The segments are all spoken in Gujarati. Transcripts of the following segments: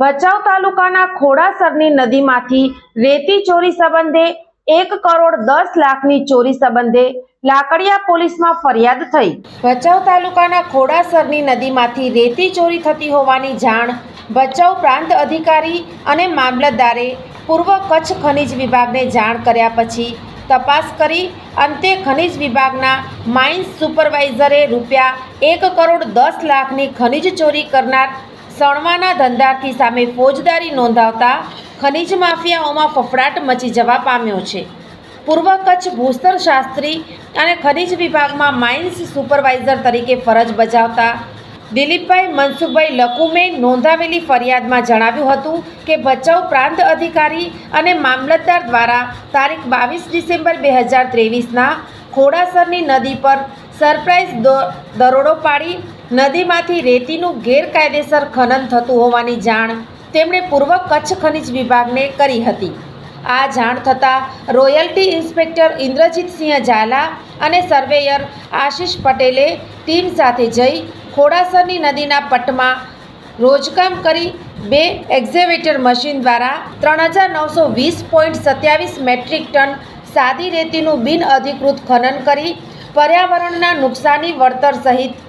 Bhachau તાલુકાના ખોડાસરની નદીમાંથી રેતી ચોરી સંબંધે એક કરોડ દસ લાખની ચોરી સંબંધે લાકડિયા પોલીસમાં ફરિયાદ થઈ. ભચાઉ તાલુકાના ખોડાસરની નદીમાંથી રેતી ચોરી થતી હોવાની જાણ ભચાઉ પ્રાંત અધિકારી અને મામલતદારે પૂર્વ કચ્છ ખનિજ વિભાગને જાણ કર્યા પછી તપાસ કરી અંતે ખનિજ વિભાગના માઇન્સ સુપરવાઇઝરે રૂપિયા એક કરોડ દસ લાખની ખનિજ ચોરી કરનાર સણવાના ધંધાર્થી સામે ફોજદારી નોંધાવતા ખનિજ માફિયાઓમાં ફફડાટ મચી જવા પામ્યો છે. પૂર્વ કચ્છ ભૂસ્તર શાસ્ત્રી અને ખનિજ વિભાગમાં માઇન્સ સુપરવાઇઝર તરીકે ફરજ બજાવતા દિલીપભાઈ મનસુખભાઈ લકુમે નોંધાવેલી ફરિયાદમાં જણાવ્યું હતું કે ભચાઉ પ્રાંત અધિકારી અને મામલતદાર દ્વારા તારીખ બાવીસ ડિસેમ્બર બે હજાર ત્રેવીસના ખોડાસરની નદી પર સરપ્રાઇઝ દરોડો પાડી નદીમાંથી રેતીનું ગેરકાયદેસર ખનન થતું હોવાની જાણ તેમણે પૂર્વ કચ્છ ખનિજ વિભાગને કરી હતી. આ જાણ થતાં રોયલ્ટી ઇન્સ્પેક્ટર ઇન્દ્રજીતસિંહ ઝાલા અને સર્વેયર આશિષ પટેલે ટીમ સાથે જઈ ખોડાસરની નદીના પટમાં રોજકામ કરી બે એક્ઝેવેટર મશીન દ્વારા ત્રણ હજાર નવસો વીસ પોઈન્ટ સત્યાવીસ મેટ્રિક ટન સાદી રેતીનું બિન અધિકૃત ખનન કરી પર્યાવરણના નુકસાની વળતર સહિત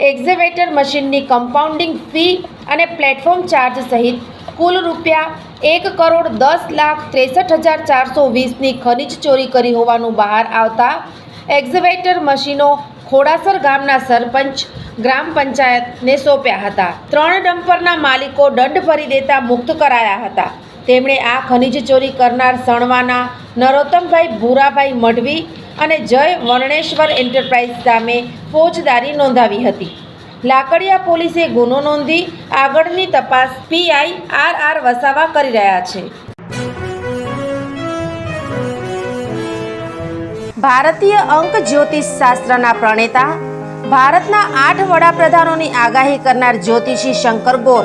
એક્ઝેવેટર મશીનની કમ્પાઉન્ડિંગ ફી અને પ્લેટફોર્મ ચાર્જ સહિત કુલ રૂપિયા એક કરોડ દસ લાખ ત્રેસઠ હજાર ચારસો વીસની ખનિજ ચોરી કરી હોવાનું બહાર આવતા એક્ઝવેટર મશીનો ખોડાસર ગામના સરપંચ, ગ્રામ પંચાયતને સોંપ્યા હતા. ત્રણ ડમ્પરના માલિકો દંડ ભરી દેતા મુક્ત કરાયા હતા. તેમણે આ ખનિજ ચોરી કરનાર સણવાના નરોત્તમભાઈ ભૂરાભાઈ મઢવી અને જય વર્ણેશ્વર એન્ટરપ્રાઇઝ સામે ફોજદારી નોંધાવી હતી. લાકડિયા પોલીસે ગુનો નોંધી આગળની તપાસ પીઆઈ આર આર વસાવા કરી રહ્યા છે. ભારતીય અંક જ્યોતિષ શાસ્ત્રના પ્રણેતા, ભારતના આઠ વડાપ્રધાનોની આગાહી કરનાર જ્યોતિષી શંકર ગોર